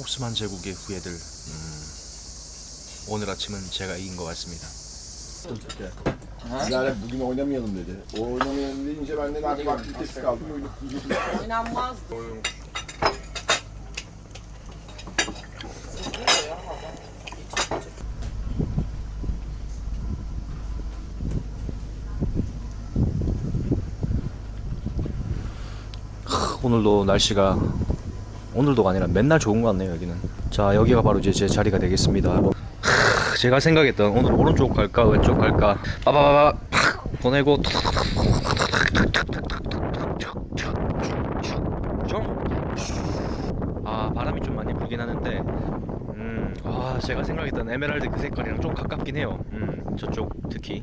오스만 제국의 후예들 음, 오늘 아침은 제가 이긴 것 같습니다. Lara bugün oynamayalım dedi. O oynamayalım deyince ben de artık aktivitesiz kaldım. Oyunu izledim. Oynanmaz. 오늘도 날씨가 오늘도가 아니라 맨날 좋은 것 같네요 여기는. 자 여기가 바로 이제 제 자리가 되겠습니다. 하, 제가 생각했던 오늘 오른쪽 갈까 왼쪽 갈까 빠바바바 팍 보내고 아 바람이 좀 많이 불긴 하는데 음, 아 제가 생각했던 에메랄드 그 색깔이랑 좀 가깝긴 해요. 음, 저쪽 특히.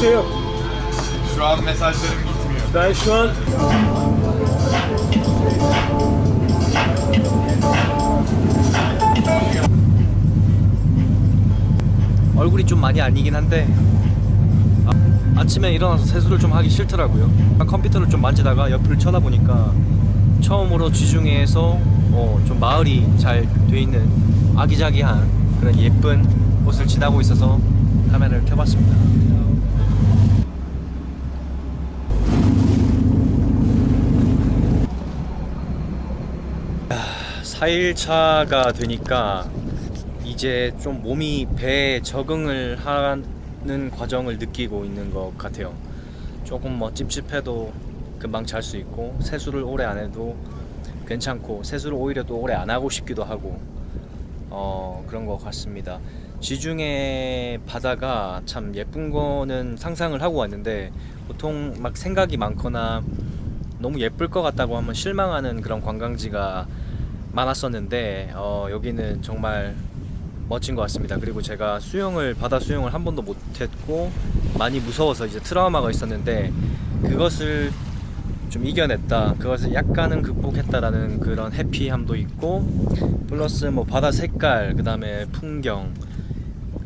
şey yok. Şu an mesajlarım gitmiyor. Ben şu an 얼굴이 좀 많이 아니긴 한데 아, 아침에 일어나서 세수를 좀 하기 싫더라고요. 컴퓨터를 좀 만지다가 옆을 쳐다보니까 처음으로 지중해에서 어, 좀 마을이 잘 돼 있는 아기자기한 그런 예쁜 곳을 지나고 있어서 카메라를 켜봤습니다. 4일차가 되니까 이제 좀 몸이 배에 적응을 하는 과정을 느끼고 있는 것 같아요. 조금 뭐 찝찝해도 금방 잘 수 있고 세수를 오래 안 해도 괜찮고 세수를 오히려 또 오래 안 하고 싶기도 하고 어 그런 것 같습니다. 지중해 바다가 참 예쁜 거는 상상을 하고 왔는데 보통 막 생각이 많거나 너무 예쁠 것 같다고 하면 실망하는 그런 관광지가 많았었는데 어, 여기는 정말 멋진 것 같습니다. 그리고 제가 수영을 바다 수영을 한 번도 못했고 많이 무서워서 이제 트라우마가 있었는데 그것을 좀 이겨냈다. 그것을 약간은 극복했다라는 그런 해피함도 있고 플러스 뭐 바다 색깔 그 다음에 풍경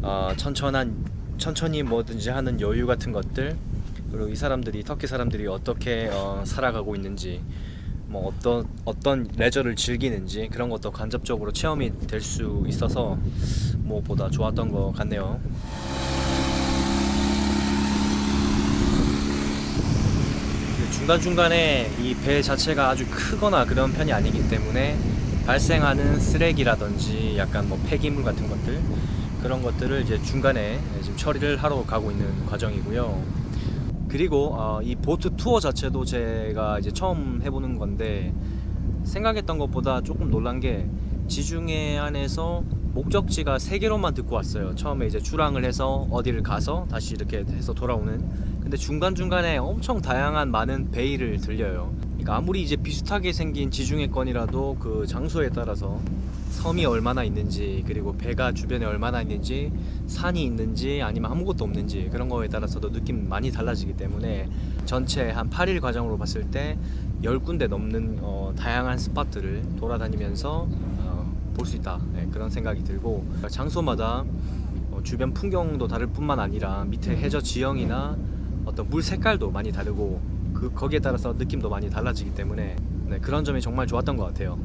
어, 천천한 천천히 뭐든지 하는 여유 같은 것들 그리고 이 사람들이 터키 사람들이 어떻게 어, 살아가고 있는지 뭐 어떤 어떤 레저를 즐기는지 그런 것도 간접적으로 체험이 될 수 있어서 뭐보다 좋았던 것 같네요. 중간 중간에 이 배 자체가 아주 크거나 그런 편이 아니기 때문에 발생하는 쓰레기라든지 약간 뭐 폐기물 같은 것들 그런 것들을 이제 중간에 지금 처리를 하러 가고 있는 과정이고요. 그리고 어, 이 보트 투어 자체도 제가 이제 처음 해보는 건데 생각했던 것보다 조금 놀란 게 지중해 안에서 목적지가 세 개로만 듣고 왔어요. 처음에 이제 출항을 해서 어디를 가서 다시 이렇게 해서 돌아오는. 근데 중간 중간에 엄청 다양한 많은 베이를 들려요. 그러니까 아무리 이제 비슷하게 생긴 지중해권이라도 그 장소에 따라서 섬이 얼마나 있는지 그리고 배가 주변에 얼마나 있는지 산이 있는지 아니면 아무것도 없는지 그런 거에 따라서도 느낌 많이 달라지기 때문에 전체 한 8일 과정으로 봤을 때 10군데 넘는 어, 다양한 스팟들을 돌아다니면서 어, 볼 수 있다 네, 그런 생각이 들고 장소마다 어, 주변 풍경도 다를 뿐만 아니라 밑에 해저 지형이나 어떤 물 색깔도 많이 다르고 그 거기에 따라서 느낌도 많이 달라지기 때문에 네, 그런 점이 정말 좋았던 것 같아요.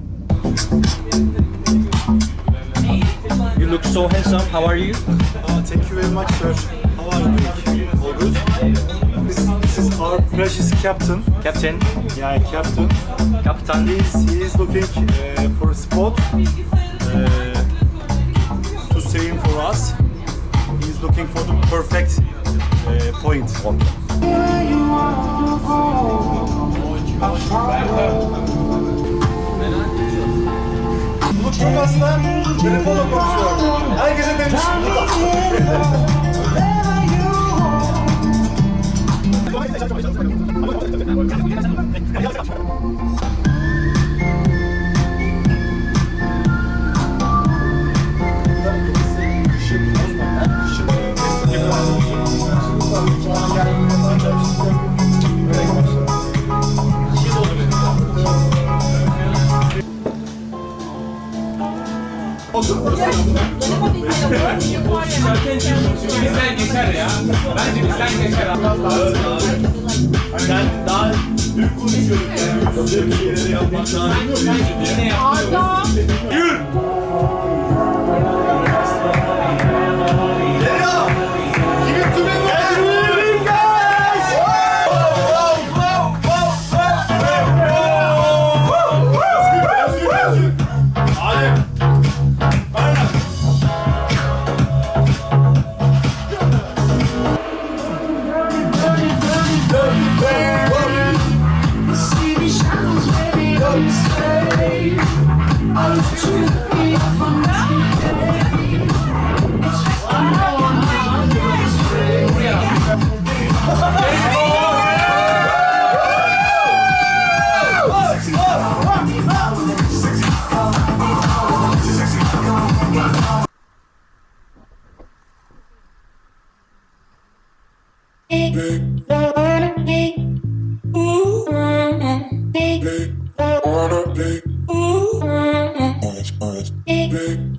You look so handsome. How are you? Uh, thank you very much, sir. How are you doing? All good? This, this is our precious captain. Captain. Yeah, captain. Kaptan. He's, he is looking uh, for a spot uh, to sail for us. He's looking for the perfect uh, point. Çok hasta, grip olabilir. Bizden geçer ya. Bence bizden geçer abi. Sen daha dün konuşuyorduk yani. Böyle şeyleri yapmak daha Yine yapıyor. Yürü! Big.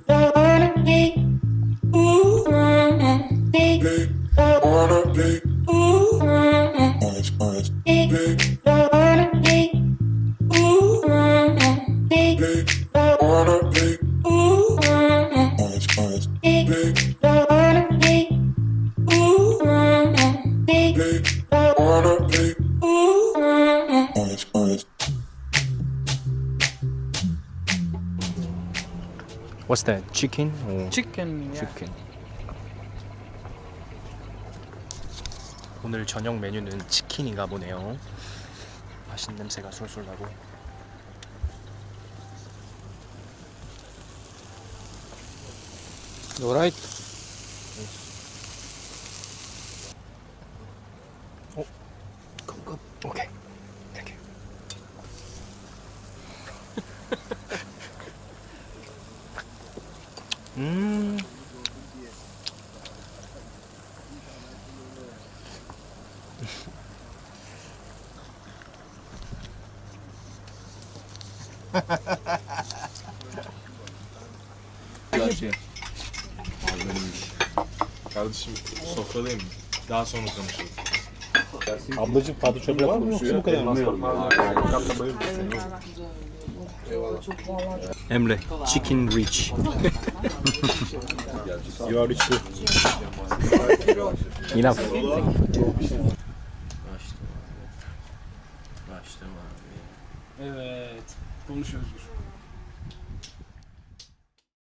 What's that? Chicken? or 치킨 chicken? 오늘 저녁 메뉴는 치킨인가 보네요. 맛있는 냄새가 솔솔 나고. Alright. 어? 컵컵. 오케이. 땡큐. Hmm. Kardeşim sofradayım. Daha sonra konuşalım. Ablacım tatlı çöp yapmamışsın bu kadar mı? Kapta. Emre, chicken rich. You are rich too. Enough. Evet. Konuşuyoruz.